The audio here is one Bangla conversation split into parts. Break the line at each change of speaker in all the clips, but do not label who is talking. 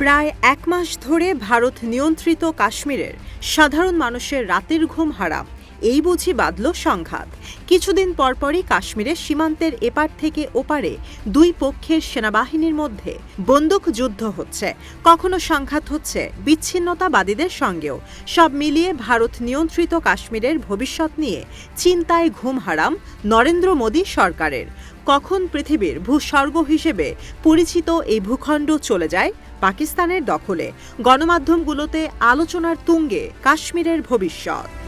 প্রায় এক মাস ধরে ভারত নিয়ন্ত্রিত কাশ্মীরের সাধারণ মানুষের রাতের ঘুম হারাম। এই বুঝি বাঁধল সংঘাত। কিছুদিন পরপরই কাশ্মীরের সীমান্তের এপার থেকে ওপারে দুই পক্ষের সেনাবাহিনীর মধ্যে বন্দুক যুদ্ধ হচ্ছে। কখনো সংঘাত হচ্ছে বিচ্ছিন্নতাবাদীদের সঙ্গেও। সব মিলিয়ে ভারত নিয়ন্ত্রিত কাশ্মীরের ভবিষ্যৎ নিয়ে চিন্তায় ঘুম হারাম নরেন্দ্র মোদী সরকারের। কখন পৃথিবীর ভূস্বর্গ হিসেবে পরিচিত এই ভূখণ্ড চলে যায় পাকিস্তানের দখলে। গণমাধ্যমগুলোতে আলোচনার তুঙ্গে কাশ্মীরের ভবিষ্যৎ।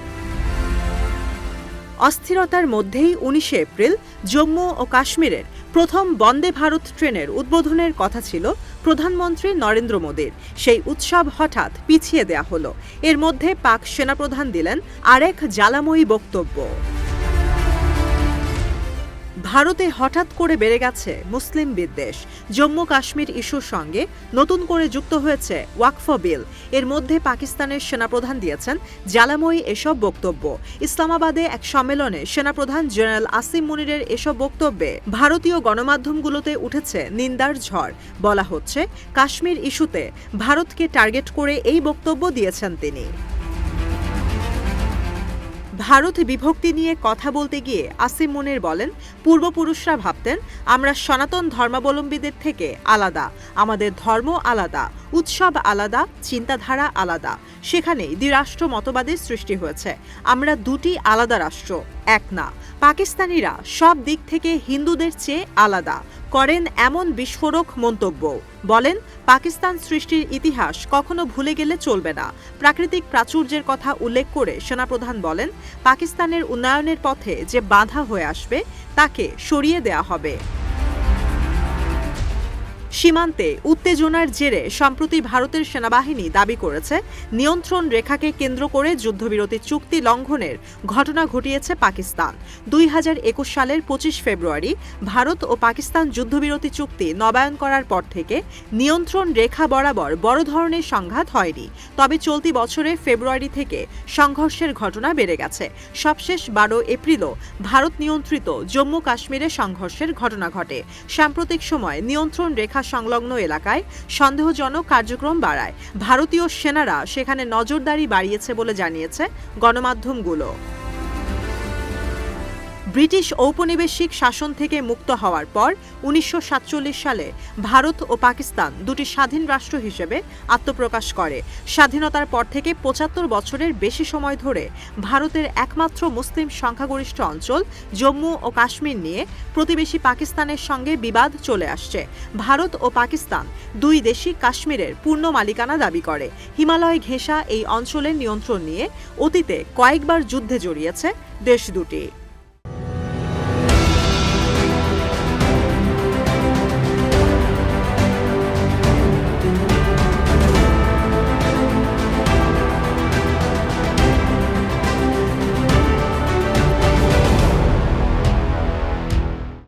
অস্থিরতার মধ্যেই উনিশে এপ্রিল জম্মু ও কাশ্মীরের প্রথম বন্দে ভারত ট্রেনের উদ্বোধনের কথা ছিল প্রধানমন্ত্রী নরেন্দ্র মোদীর। সেই উৎসব হঠাৎ পিছিয়ে দেয়া হলো। এর মধ্যে পাক সেনাপ্রধান দিলেন আরেক জ্বালাময়ী বক্তব্য। ভারতে হঠাৎ করে বেড়ে গেছে মুসলিম বিদ্বেষ। জম্মু কাশ্মীর ইস্যুর সঙ্গে নতুন করে যুক্ত হয়েছে ওয়াকফ বিল। এর মধ্যে পাকিস্তানের সেনাপ্রধান দিয়েছেন জ্বালাময়ী এসব বক্তব্য। ইসলামাবাদে এক সম্মেলনে সেনাপ্রধান জেনারেল আসিম মুনিরের এসব বক্তব্যে ভারতীয় গণমাধ্যমগুলোতে উঠেছে নিন্দার ঝড়। বলা হচ্ছে, কাশ্মীর ইস্যুতে ভারতকে টার্গেট করে এই বক্তব্য দিয়েছেন তিনি। ভারত বিভক্তি নিয়ে কথা বলতে গিয়ে আসিম মুনির বলেন, পূর্বপুরুষরা ভাবতেন, আমরা সনাতন ধর্মাবলম্বীদের থেকে আলাদা, আমাদের ধর্ম আলাদা, উৎসব আলাদা, চিন্তাধারা আলাদা। সেখানেই দ্বিরাষ্ট্র মতবাদের সৃষ্টি হয়েছে। আমরা দুটি আলাদা রাষ্ট্র, এক না। পাকিস্তানিরা সব দিক থেকে হিন্দুদের চেয়ে আলাদা। করেন এমন বিস্ফোরক মন্তব্য। বলেন, পাকিস্তান সৃষ্টির ইতিহাস কখনো ভুলে গেলে চলবে না। প্রাকৃতিক প্রাচুর্যের কথা উল্লেখ করে সেনাপ্রধান বলেন, পাকিস্তানের উন্নয়নের পথে যে বাধা হয়ে আসবে, তাকে সরিয়ে দেয়া হবে। সীমান্তে উত্তেজনার জেরে সম্প্রতি ভারতের সেনাবাহিনী দাবি করেছে, নিয়ন্ত্রণ রেখাকে কেন্দ্র করে যুদ্ধবিরতি চুক্তি লঙ্ঘনের ঘটনা ঘটিয়েছে পাকিস্তান। দুই হাজার একুশ সালের পঁচিশ ফেব্রুয়ারি ভারত ও পাকিস্তান যুদ্ধবিরতি চুক্তি নবায়ন করার পর থেকে নিয়ন্ত্রণ রেখা বরাবর বড় ধরনের সংঘাত হয়নি। তবে চলতি বছরে ফেব্রুয়ারি থেকে সংঘর্ষের ঘটনা বেড়ে গেছে। সবশেষ বারো এপ্রিলও ভারত নিয়ন্ত্রিত জম্মু কাশ্মীরে সংঘর্ষের ঘটনা ঘটে। সাম্প্রতিক সময় নিয়ন্ত্রণ রেখা সংলগ্ন এলাকায় সন্দেহজনক কার্যক্রম বাড়ায়। ভারতীয় সেনারা সেখানে নজরদারি বাড়িয়েছে বলে জানিয়েছে গণমাধ্যমগুলো। ব্রিটিশ ঔপনিবেশিক শাসন থেকে মুক্ত হওয়ার পর উনিশশো সাতচল্লিশ সালে ভারত ও পাকিস্তান দুটি স্বাধীন রাষ্ট্র হিসেবে আত্মপ্রকাশ করে। স্বাধীনতার পর থেকে পঁচাত্তর বছরের বেশি সময় ধরে ভারতের একমাত্র মুসলিম সংখ্যাগরিষ্ঠ অঞ্চল জম্মু ও কাশ্মীর নিয়ে প্রতিবেশী পাকিস্তানের সঙ্গে বিবাদ চলে আসছে। ভারত ও পাকিস্তান দুই দেশই কাশ্মীরের পূর্ণ মালিকানা দাবি করে। হিমালয় ঘেঁষা এই অঞ্চলের নিয়ন্ত্রণ নিয়ে অতীতে কয়েকবার যুদ্ধে জড়িয়েছে দেশ দুটি।